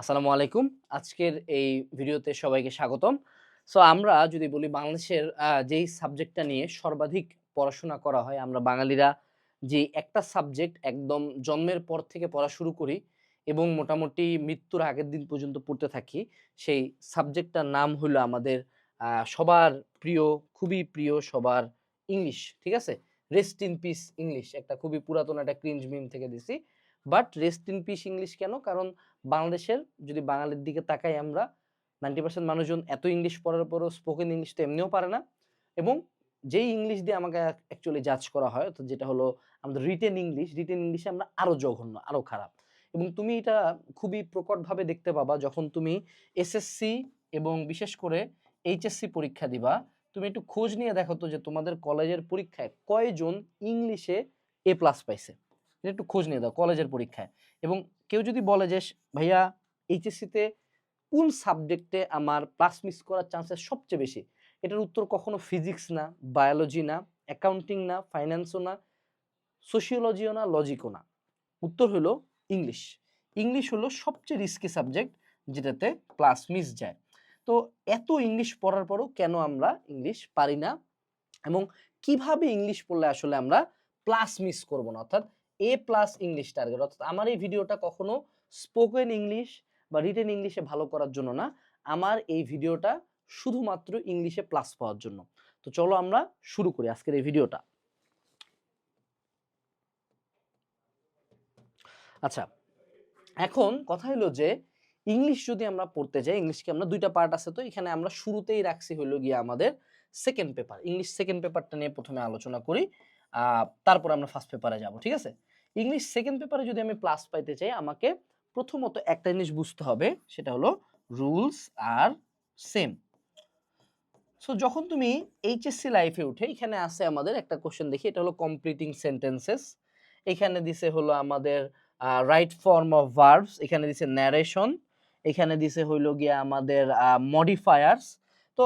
আসসালামু আলাইকুম। আজকের এই ভিডিওতে সবাইকে স্বাগতম। সো আমরা যদি বলি বাংলাদেশের যেই সাবজেক্টটা নিয়ে সর্বাধিক পড়াশোনা করা হয়, আমরা বাঙালিরা যে একটা সাবজেক্ট একদম জন্মের পর থেকে পড়া শুরু করি এবং মোটামুটি মৃত্যুর আগের দিন পর্যন্ত পড়তে থাকি, সেই সাবজেক্টটার নাম হলো আমাদের সবার প্রিয়, খুবই প্রিয় সবার ইংলিশ ঠিক আছে? রেস্ট ইন পিস ইংলিশ একটা খুবই পুরাতন একটা ক্রিঞ্জ মিম থেকে দিছি। But rest in peace English কেন? কারণ বাংলাদেশের যদি বাঙালির দিকে তাকাই আমরা নাইনটি পার্সেন্ট মানুষজন এত ইংলিশ পড়ার পরও স্পোকেন ইংলিশ তো এমনিও পারে না এবং যেই ইংলিশ দিয়ে আমাকে অ্যাকচুয়ালি জাজ করা হয়, অর্থাৎ যেটা হলো আমাদের রিটেন ইংলিশ রিটেন ইংলিশে আমরা আরও জঘন্য, আরও খারাপ। এবং তুমি এটা খুবই প্রকটভাবে দেখতে পাবা যখন তুমি এসএসসি এবং বিশেষ করে এইচএসসি পরীক্ষা দিবা, তুমি একটু খোঁজ নিয়ে দেখো তো যে তোমাদের কলেজের পরীক্ষায় কয়জন ইংলিশে এ প্লাস পাইছে। একটু খোঁজ নিয়ে দাও কলেজের পরীক্ষায়। এবং কেউ যদি বলে যে "স- ভাইয়া এইচএসসিতে কোন সাবজেক্টে আমার প্লাস মিস করার চান্সেস সবচেয়ে বেশি? এটার উত্তর কখনো ফিজিক্স না বায়োলজি না অ্যাকাউন্টিং না ফাইন্যান্সও না সোশিওলজিও না লজিকও না। উত্তর হলো ইংলিশ ইংলিশ হলো সবচেয়ে রিস্কি সাবজেক্ট যেটাতে ক্লাস মিস যায়। তো এত ইংলিশ পড়ার পরও কেন আমরা ইংলিশ পারি না? এবং কীভাবে ইংলিশ পড়লে আসলে আমরা প্লাস মিস করব না? অর্থাৎ এ প্লাস ইংলিশ টার্গেট অর্থাৎ আমার এই ভিডিওটা কখনো স্পোকেন ইংলিশ বা রিটেন ইংলিশে ভালো করার জন্য না, আমার এই ভিডিওটা শুধুমাত্র ইংলিশে প্লাস পাওয়ার জন্য। তো চলো আমরা শুরু করি আজকের এই ভিডিওটা আচ্ছা এখন কথা হলো যে ইংলিশ যদি আমরা পড়তে যাই ইংলিশকে আমরা দুইটা পার্ট আছে তো, এখানে আমরা শুরুতেই রাখছি হলো গিয়ে আমাদের সেকেন্ড পেপার ইংলিশ সেকেন্ড পেপারটা নিয়ে প্রথমে আলোচনা করি তারপর আমরা ফার্স্ট পেপারে যাব, ঠিক আছে? ইংলিশ সেকেন্ড পেপারে যদি আমি প্লাস পাইতে চাই, আমাকে প্রথমত একটা জিনিস বুঝতে হবে, সেটা হলো রুলস আর সেম সো যখন তুমি এইচএসসি লাইফে উঠে, এখানে আছে আমাদের একটা কোশ্চেন দেখি, এটা হলো কমপ্লিটিং সেন্টেন্সেস এখানে দিছে হলো আমাদের রাইট ফর্ম অফ ভার্বস এখানে দিছে ন্যারেশন এখানে দিছে হইল গিয়ে আমাদের মডিফায়ার্স তো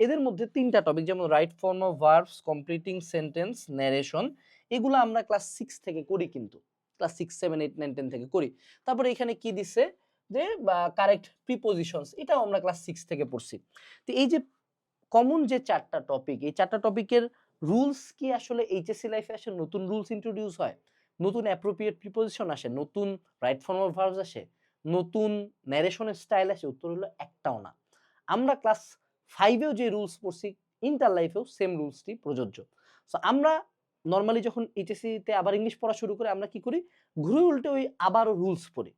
এদের মধ্যে তিনটা টপিক যেমন right form of verbs completing sentence narration এগুলো আমরা ক্লাস সিক্স থেকে করি কিন্তু। Class six seven eight nine ten থেকে করি। তারপরে এখানে কি দিছে যে কারেক্ট প্রিপোজিশনস এটাও আমরা ক্লাস সিক্স থেকে পড়ছি। তো এই যে কমন যে চারটা টপিক এই চারটা টপিকের রুলস কি আসলে এইচএসসি লাইফে আসে? নতুন রুলস ইন্ট্রোডিউস হয়? নতুন অ্যাপ্রোপ্রিয়েট প্রিপোজিশন আসে? নতুন রাইট ফর্ম অফ ভার্বস আসে? নতুন ন্যারেশনের স্টাইল আসে? উত্তর হলো একটাও না। আমরা ক্লাস ফাইভেও যে রুলস পড়ছি ইন্টার লাইফেও সেম রুলসটি প্রযোজ্য। সো আমরা নর্মালি যখন এইচএসসিতে আবার ইংলিশ পড়া শুরু করে, আমরা কি করি? ঘুরে উল্টে ওই আবারও রুলস পড়ি।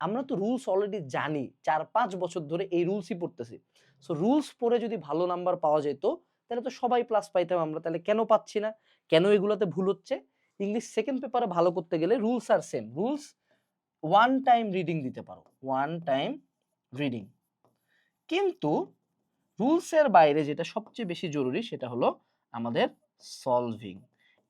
আমরা তো রুলস অলরেডি জানি, চার পাঁচ বছর ধরে এই রুলসই পড়তেছি। সো রুলস পড়ে যদি ভালো নাম্বার পাওয়া যেত, তাহলে তো সবাই প্লাস পাইতাম আমরা। তাহলে কেন পাচ্ছি না? কেন এগুলোতে ভুল হচ্ছে? ইংলিশ সেকেন্ড পেপারে ভালো করতে গেলে রুলস আর same rules one time reading দিতে পারো। ওয়ান টাইম রিডিং কিন্তু রুলসের বাইরে যেটা সবচেয়ে বেশি জরুরি, সেটা হলো আমাদের সলভিং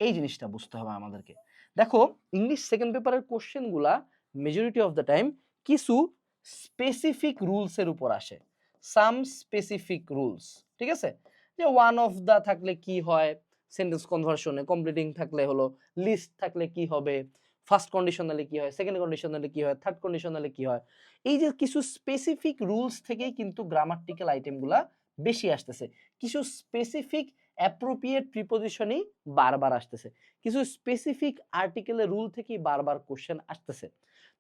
এই জিনিসটা বুঝতে হবে আমাদেরকে। দেখো ইংলিশ সেকেন্ড পেপারের কোশ্চেনগুলা মেজরিটি অফ দ্য টাইম কিছু স্পেসিফিক রুলসের উপর আসে। সাম স্পেসিফিক রুলস ঠিক আছে? যে ওয়ান অফ দা থাকলে কি হয়? সেন্টেন্স কনভার্সনে কমপ্লিটিং থাকলে হলো লিস্ট থাকলে কি হবে? ফার্স্ট কন্ডিশনালে কি হয়? সেকেন্ড কন্ডিশনালে কি হয়? থার্ড কন্ডিশনালে কি হয়? এই যে কিছু স্পেসিফিক রুলস থেকেই কিন্তু গ্রামাটিক্যাল আইটেমগুলা বেশি আসতেছে। কিছু স্পেসিফিক অ্যাপ্রোপ্রিয়েট প্রিপোজিশনই বারবার আসতেছে। কিছু স্পেসিফিক আর্টিকেলের রুল থেকেই বারবার কোশ্চেন আসতেছে।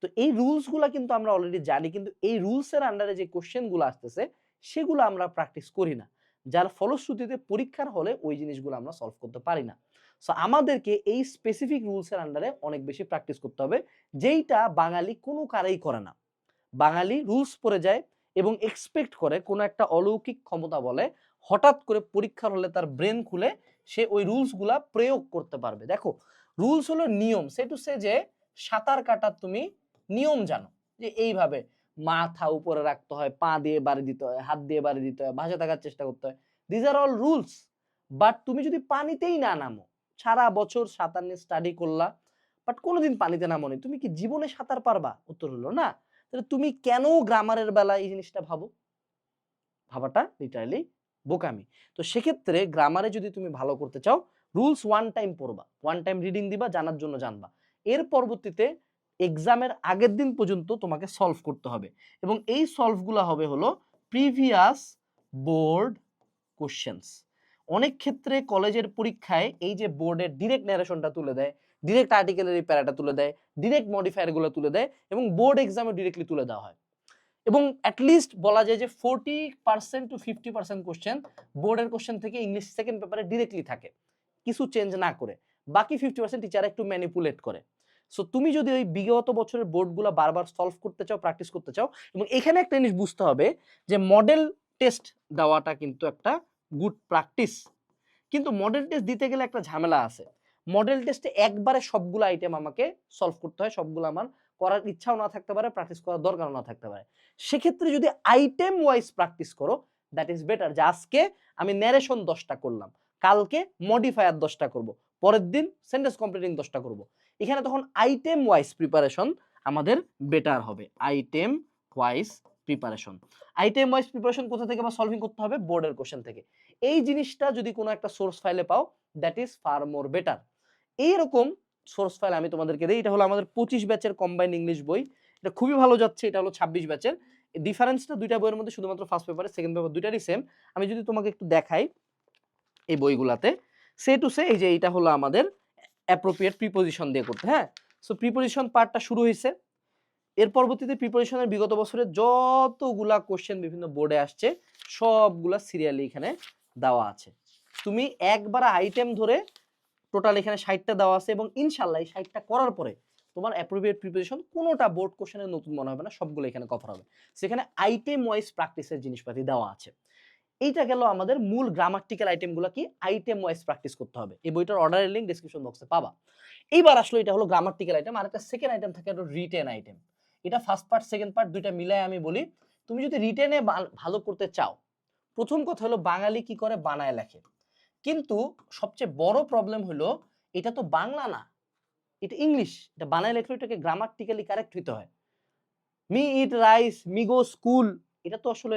তো এই রুলসগুলা কিন্তু আমরা অলরেডি জানি, কিন্তু এই রুলসের আন্ডারে যে কোশ্চেনগুলো আসতেছে, সেগুলো আমরা প্র্যাকটিস করি না। যার ফলশ্রুতিতে পরীক্ষার হলে ওই জিনিসগুলো আমরা সলভ করতে পারি না। সো আমাদেরকে এই স্পেসিফিক রুলসের আন্ডারে অনেক বেশি প্র্যাকটিস করতে হবে, যেইটা বাঙালি কোনো কারেই করে না। বাঙালি রুলস পড়ে যায় এবং এক্সপেক্ট করে, কোনো একটা অলৌকিক ক্ষমতা বলে হঠাৎ করে পরীক্ষার হলে তার ব্রেন খুলে সে ওই রুলসগুলা প্রয়োগ করতে পারবে। দেখো রুলস হলো নিয়ম। সে টু সে যে সাঁতার কাটার তুমি নিয়ম জানো। যে এইভাবে মাথা উপরে রাখতে হয়, পা দিয়ে বাড়ি দিতে হয়, হাত দিয়ে বাড়ি দিতে হয় ভাসে থাকার চেষ্টা করতে হয়। These are all rules but তুমি যদি পানিতেই না নামো, সারা বছর সাঁতার নিয়ে স্টাডি করলা বাট কোনোদিন পানিতে নামো নি তুমি কি জীবনে সাঁতার পারবা? উত্তর হলো না। তাহলে তুমি কেন গ্রামারের বেলা এই জিনিসটা ভাবো? ভাবাটা লিটারালি বোকামি। তো সেক্ষেত্রে গ্রামারে যদি তুমি ভালো করতে চাও রুলস ওয়ান টাইম পড়বা। ওয়ান টাইম রিডিং দিবা, জানার জন্য জানবা। এর পরবর্তীতে এক্সামের আগের দিন পর্যন্ত তোমাকে সলভ করতে হবে। এবং এই সলভগুলো হবে হলো প্রিভিয়াস বোর্ড কোশ্চেন্স অনেক ক্ষেত্রে কলেজের পরীক্ষায় এই যে বোর্ডের ডিরেক্ট ন্যারেশনটা তুলে দেয় ডিরেক্ট আর্টিকেলের এই প্যারাটা তুলে দেয় ডিরেক্ট মডিফায়ারগুলো তুলে দেয় এবং বোর্ড এক্সামে ডিরেক্টলি তুলে দেওয়া হয়। এবং অ্যাটলিস্ট বলা যায় যে forty percent to fifty percent question বোর্ডের কোশ্চেন থেকে ইংলিশ সেকেন্ড পেপারে ডিরেক্টলি থাকে। কিছু চেঞ্জ না করে। বাকি ফিফটি পার্সেন্ট টিচার একটু ম্যানিপুলেট করে। সো তুমি যদি ওই বিগত বছরের বোর্ডগুলো বারবার সলভ করতে চাও প্র্যাকটিস করতে চাও, এবং এখানে একটা জিনিস বুঝতে হবে যে মডেল টেস্ট দেওয়াটা কিন্তু একটা গুড প্র্যাকটিস কিন্তু মডেল টেস্ট দিতে গেলে একটা ঝামেলা আছে। মডেল টেস্টে একবারে সবগুলো আইটেম আমাকে সলভ করতে হয়, সবগুলো আমার করার ইচ্ছাও না থাকতে পারে প্র্যাকটিস করার দরকারও না থাকতে পারে। সেক্ষেত্রে যদি আইটেম ওয়াইজ প্র্যাকটিস করো দ্যাট ইজ বেটার যে আজকে আমি ন্যারেশন দশটা করলাম, কালকে মডিফায়ার দশটা করব, পরের দিন সেন্টেন্স কমপ্লিটিং দশটা করব। এখানে তখন আইটেম ওয়াইজ প্রিপারেশন আমাদের বেটার হবে item wise preparation item wise preparation কোথা থেকে বা সলভিং করতে হবে? বোর্ডের কোশ্চেন থেকে। এই জিনিসটা যদি কোনো একটা সোর্স ফাইলে পাও that is far more better এইরকম সোর্স ফাইল আমি তোমাদেরকে দিই। এটা হলো আমাদের পঁচিশ ব্যাচের কম্বাইন ইংলিশ বই। এটা খুবই ভালো যাচ্ছে, এটা হলো ছাব্বিশ ব্যাচের। ডিফারেন্সটা দুইটা বইয়ের মধ্যে শুধুমাত্র ফার্স্ট পেপারে সেকেন্ড পেপার দুইটারই সেম আমি যদি তোমাকে একটু দেখাই এই বইগুলাতে। সে টু সে এই যে এইটা হলো আমাদের অ্যাপ্রোপ্রিয়েট প্রিপোজিশন দিয়ে করতে হ্যাঁ? সো প্রিপোজিশন পার্টটা শুরু হয়েছে এর পরবর্তীতে প্রিপারেশনের বিগত বছরের যতগুলা কোশ্চেন বিভিন্ন বোর্ডে আসছে, সবগুলা সিরিয়ালি এখানে দেওয়া আছে। তুমি একবার আইটেম ধরে টোটাল এখানে ষাটটা দেওয়া আছে এবং ইনশাল্লাহ এই ষাটটা করার পরে তোমার অ্যাপ্রোপ্রিয়েট প্রিপারেশন কোনোটা বোর্ড কোশ্চেনের নতুন মনে হবে না, সবগুলো এখানে কভার হবে। সেখানে আইটেম ওয়াইজ প্র্যাকটিসের জিনিসপাতি দেওয়া আছে। এইটা গেল আমাদের মূল গ্রামাটিক্যাল আইটেমগুলো কি? আইটেম ওয়াইজ প্র্যাকটিস করতে হবে। এই বইটার অর্ডারের লিঙ্ক ডিসক্রিপশন বক্সে পাবা। এইবার আসলে এটা হলো গ্রামাটিক্যাল আইটেম আর একটা সেকেন্ড আইটেম থাকে একটা রিটেন আইটেম এটা ফার্স্ট পার্ট সেকেন্ড পার্ট দুইটা মিলাই আমি বলি, তুমি যদি রিটেনে ভালো করতে চাও, প্রথম কথা হলো বাঙালি কি করে বানায় লেখে? কিন্তু সবচেয়ে বড় প্রবলেম হলো, এটা তো বাংলা না, এটা ইংলিশ এটা বানায় লেখলে এটাকে গ্রামাটিক্যালি কারেক্ট হইতে হয়। Me eat rice, me go school, এটা তো আসলে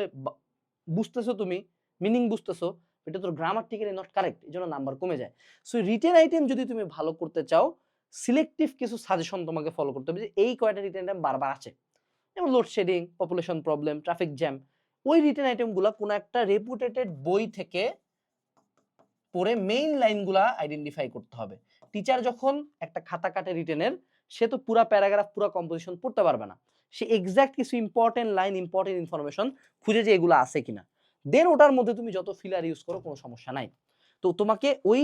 বুঝতেছো তুমি, মিনিং বুঝতেছো, এটা তো গ্রামাটিক্যালি নট কারেক্ট এই জন্য নাম্বার কমে যায়। সো রিটেন আইটেম যদি তুমি ভালো করতে চাও সিলেক্টিভ কিছু সাজেশন তোমাকে ফলো করতে হবে যে এই কয়টা রিটেন আইটেম বারবার আছে। যেমন load shedding population problem traffic jam ওই রিটেন আইটেমগুলো কোনো একটা রেপুটেটেড বই থেকে পড়ে মেইন লাইনগুলা আইডেন্টিফাই করতে হবে। টিচার যখন একটা খাতা কাটে রিটেনের সে তো পুরা প্যারাগ্রাফ পুরা কম্পোজিশন পড়তে পারবে না। সে এক্সাক্ট কিছু ইম্পর্টেন্ট লাইন ইম্পর্টেন্ট ইনফরমেশন খুঁজে যে এগুলো আছে কিনা। দেন ওটার মধ্যে তুমি যত ফিলার ইউজ করো, কোনো সমস্যা নাই। তো তোমাকে ওই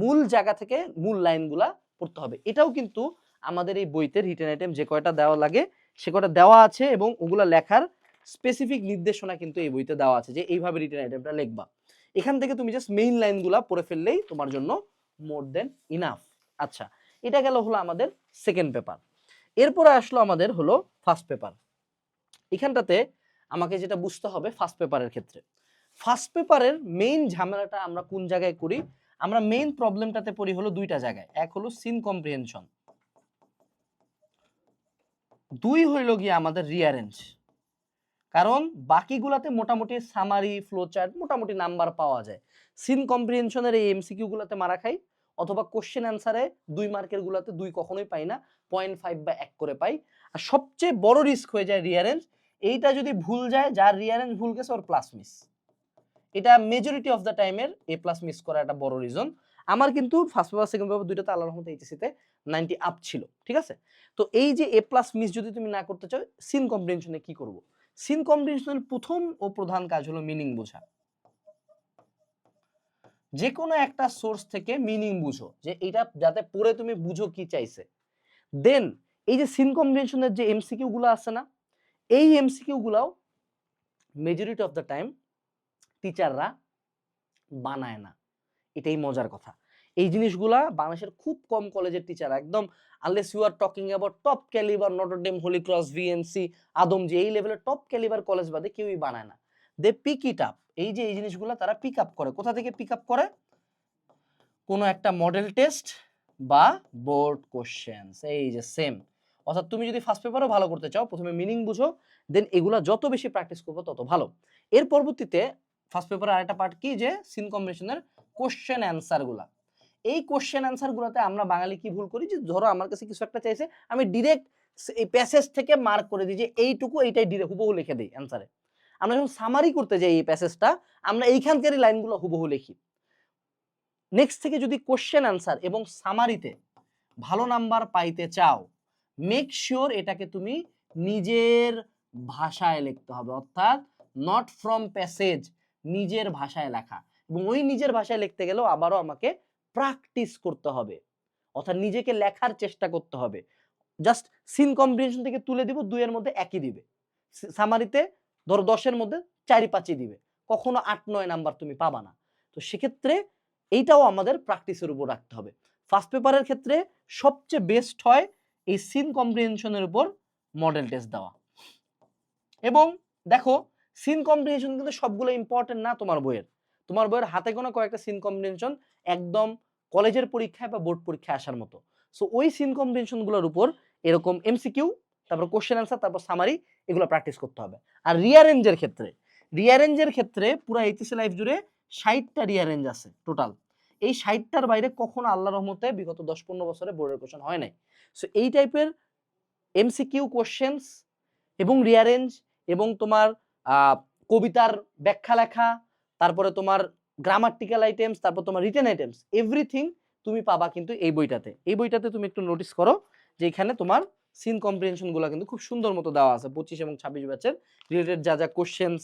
মূল জায়গা থেকে মূল লাইনগুলা পড়তে হবে। এটাও কিন্তু আমাদের এই বইতে রিটেন আইটেম যে কয়টা দেওয়া লাগে, সে কয়টা দেওয়া আছে এবং ওগুলা লেখার স্পেসিফিক নির্দেশনা কিন্তু এই বইতে দেওয়া আছে যে এইভাবে রিটেন আইটেমটা লিখবা। এখান থেকে তুমি জাস্ট মেইন লাইনগুলা পড়ে ফেললেই তোমার জন্য মোর দেন ইনাফ আচ্ছা এটা গেল হলো আমাদের সেকেন্ড পেপার এরপরে আসলো আমাদের হলো ফার্স্ট পেপার এখানটাতে আমাকে যেটা বুঝতে হবে ফার্স্ট পেপারের ক্ষেত্রে। ফার্স্ট পেপারের মেইন ঝামেলাটা আমরা কোন জায়গায় করি? আমরা মেইন প্রবলেমটাতে পড়ি হলো দুইটা জায়গায়। এক হলো সিন কম্প্রিহেনশন দুই হইল গিয়ে আমাদের রিয়ারেঞ্জ কারণ বাকিগুলাতে মোটামুটি সামারি ফ্লোচার্ট মোটামুটি নাম্বার পাওয়া যায়। সিন কম্প্রিহেনশনের এই এমসিকিউ গুলাতে মারা খাই, অথবা কোশ্চেন অ্যান্সারে দুই মার্কের গুলাতে দুই কখনোই পাই না পয়েন্ট ফাইভ বা এক করে পাই। আর সবচেয়ে বড় রিস্ক হয়ে যায় রিয়ারেঞ্জ এইটা যদি ভুল যায়, যার রিয়ারেঞ্জ ভুল গেছে, ওর প্লাস মিস এটা মেজরিটি অফ দ্য টাইমের এ প্লাস মিস করা একটা বড় রিজন আমার কিন্তু ফার্স্ট পেপার সেকেন্ড পেপার দুইটাতে আল্লাহর রহমতে এইচএসিতে নাইনটি আপ ছিল, ঠিক আছে? তো এই যে এ প্লাস মিস যদি তুমি না করতে চাও সিন কম্প্রিহেনশনে কি করব? সিন কম্প্রিহেনশনের প্রথম ও প্রধান কাজ হলো মিনিং বোঝা। যে কোনো একটা সোর্স থেকে মিনিং বুঝো, যে এটা যাতে পড়ে তুমি বুঝো কি চাইছে। দেন, এই যে সিন কম্বিনেশনের যে এমসিকিউ গুলো আছে না, এই এমসিকিউ গুলাও মেজরিটি অফ দ্য টাইম টিচাররা বানায় না। এটাই মজার কথা। এই জিনিসগুলা বাংলাদেশের খুব কম কলেজের টিচার একদম unless you are talking about top calibre Notre Dame Holy Cross VNC Adamjee এই লেভেলের টপ ক্যালিবার কলেজ বাদে কেউই বানায় না। দে পিক ইট আপ এই যে এই জিনিসগুলো তারা পিক আপ করে। কোথা থেকে পিক আপ করে? কোনো একটা মডেল টেস্ট বা বোর্ড কোশ্চেন্স এই যে সেম অর্থাৎ তুমি যদি ফার্স্ট পেপারও ভালো করতে চাও, প্রথমে মিনিং বুঝো দেন এগুলা যত বেশি প্র্যাকটিস করব, তত ভালো। এর পরবর্তীতে ফার্স্ট পেপারের আরেকটা পার্ট কি যে সিন কম্বিনেশনের কোশ্চেন অ্যান্সারগুলা এই কোশ্চেন অ্যান্সার গুলাতে আমরা বাঙালি কি ভুল করি? যে ধরো আমার কাছে কিছু একটা চাইছে, আমি ডিরেক্ট এই প্যাসেজ থেকে মার্ক করে দিই যে এইটুকু এইটাই ডিরে হুবহু লিখে দিই অ্যান্সারে আমরা যখন সামারি করতে যাই এই প্যাসেজটা আমরা এইখানকারই লাইনগুলো হুবহু লিখি। নেক্সট থেকে যদি কোশ্চেন অ্যান্সার এবং সামারিতে ভালো নাম্বার পাইতে চাও মেক শিওর এটাকে তুমি নিজের ভাষায় লিখতে হবে। অর্থাৎ নট ফ্রম প্যাসেজ নিজের ভাষায় লেখা। এবং ওই নিজের ভাষায় লিখতে গেলেও আবারও আমাকে প্র্যাকটিস করতে হবে। অর্থাৎ নিজেকে লেখার চেষ্টা করতে হবে। জাস্ট সিন কম্বিনেশন থেকে তুলে দিব, দুইয়ের মধ্যে একই দিবে। সামারিতে ধরো দশের মধ্যে চারি পাঁচই দিবে। কখনো আট, নয় নাম্বার তুমি পাবা না। তো সেক্ষেত্রে এইটাও আমাদের প্র্যাকটিসের উপর রাখতে হবে। ফার্স্ট পেপারের ক্ষেত্রে সবচেয়ে বেস্ট হয় এই সিন কম্প্রিহেনশনের উপর মডেল টেস্ট দেওয়া। এবং দেখো সিন কম্প্রিহেনশন কিন্তু সবগুলো ইম্পর্টেন্ট না তোমার বইয়ের। তোমার বইয়ের হাতে কোনো কয়েকটা সিন কম্প্রিহেনশন একদম কলেজের পরীক্ষায় বা বোর্ড পরীক্ষায় আসার মতো। সো ওই সিন কম্প্রিহেনশনগুলোর উপর এরকম এমসিকিউ তারপর কোশ্চেন অ্যান্সার তারপর সামারি এগুলো প্র্যাকটিস করতে হবে। আর রিয়ারেঞ্জের ক্ষেত্রে রিয়ারেঞ্জের ক্ষেত্রে পুরো এইচএসসি লাইফ জুড়ে ষাটটা রিয়ারেঞ্জ আছে টোটাল এই ষাটটার বাইরে কখনো আল্লাহ রহমতে বিগত দশ পনেরো বছরে বোর্ডের কোশ্চেন হয় নাই। সো এই টাইপের এমসিকিউ কোশ্চেন্স এবং রিয়ারেঞ্জ এবং তোমার কবিতার ব্যাখ্যা লেখা তারপরে তোমার গ্রামাটিক্যাল আইটেমস তারপর তোমার রিটেন আইটেমস এভরিথিং তুমি পাবা কিন্তু এই বইটাতে। এই বইটাতে তুমি একটু নোটিস করো যে এখানে তোমার সিন কম্প্রিহেনশনগুলো কিন্তু খুব সুন্দর মতো দেওয়া আছে, পঁচিশ এবং ছাব্বিশ ব্যাচের রিলেটেড যা যা কোশ্চেন্স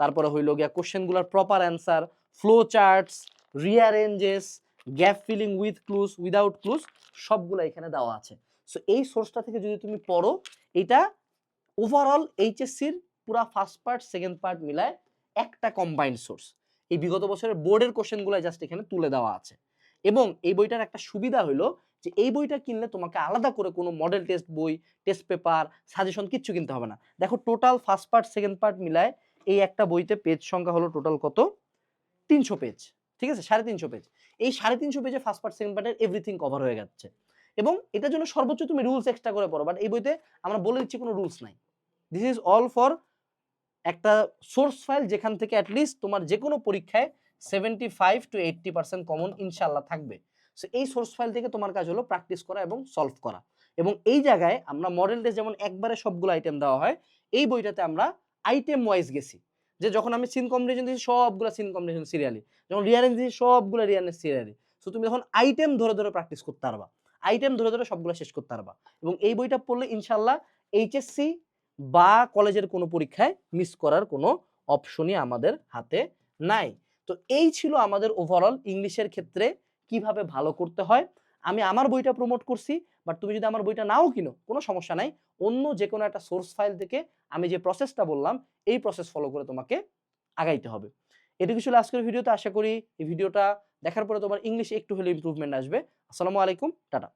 তারপরে হইল গিয়া কোশ্চেনগুলার proper answer flow charts rearranges gap filling with clues without clues সবগুলো এখানে দেওয়া আছে। সো এই সোর্সটা থেকে যদি তুমি পড়ো, এটা ওভারঅল এইচএসসির পুরা ফার্স্ট পার্ট সেকেন্ড পার্ট মিলায় একটা কম্বাইন্ড সোর্স এই বিগত বছরের বোর্ডের কোশ্চেনগুলো জাস্ট এখানে তুলে দেওয়া আছে। এবং এই বইটার একটা সুবিধা হলো যে এই বইটা কিনলে তোমাকে আলাদা করে কোনো মডেল টেস্ট বই টেস্ট পেপার সাজেশন কিচ্ছু কিনতে হবে না। দেখো total first part second part মিলায় এই একটা বইতে পেজ সংখ্যা হলো টোটাল কত? তিনশো পেজ ঠিক আছে? সাড়ে তিনশো পেজ এই সাড়ে তিনশো পেজে ফার্স্ট পার্ট সেকেন্ড পার্টের এভরিথিং কভার হয়ে যাচ্ছে। এবং এটার জন্য সর্বোচ্চ তুমি রুলস এক্সট্রা করে পড়ো। বাট এই বইতে আমরা বলে দিচ্ছি কোনো রুলস নাই। দিস ইজ অল ফর একটা সোর্স ফাইল যেখান থেকে অ্যাটলিস্ট তোমার যে কোনো পরীক্ষায় seventy five to eighty percent common ইনশাল্লাহ থাকবে। সো এই সোর্স ফাইল থেকে তোমার কাজ হলো প্র্যাকটিস করা এবং সলভ করা। এবং এই জায়গায় আমরা মডেল টেস্ট যেমন একবারে সবগুলো আইটেম দেওয়া হয়, এই বইটাতে আমরা আইটেম ওয়াইজ গেছি। যে যখন আমি সিন কম্বিনেশন দিয়েছি, সবগুলো সিন কম্বিনেশন সিরিয়ালি যখন রিয়ারেঞ্জ দিয়েছি, সবগুলো রিয়ারেঞ্জ সিরিয়ালি সো তুমি যখন আইটেম ধরে ধরে প্র্যাকটিস করতে পারবা আইটেম ধরে ধরে সবগুলো শেষ করতে পারবা। এবং এই বইটা পড়লে ইনশাল্লাহ এইচএসসি বা কলেজের কোনো পরীক্ষায় মিস করার কোনো অপশনই আমাদের হাতে নাই। তো এই ছিল আমাদের ওভারঅল ইংলিশের ক্ষেত্রে কীভাবে ভালো করতে হয়। আমি আমার বইটা প্রমোট করছি বাট তুমি যদি আমার বইটা নাও কিনো, কোনো সমস্যা নাই। অন্য যে কোনো একটা সোর্স ফাইল থেকে আমি যে প্রসেসটা বললাম, এই প্রসেস ফলো করে তোমাকে আগাইতে হবে। এটুকু ছিল আজকের ভিডিওতে আশা করি এই ভিডিওটা দেখার পরে তোমার ইংলিশে একটু হলে ইম্প্রুভমেন্ট আসবে। আসসালামু আলাইকুম, টাটা।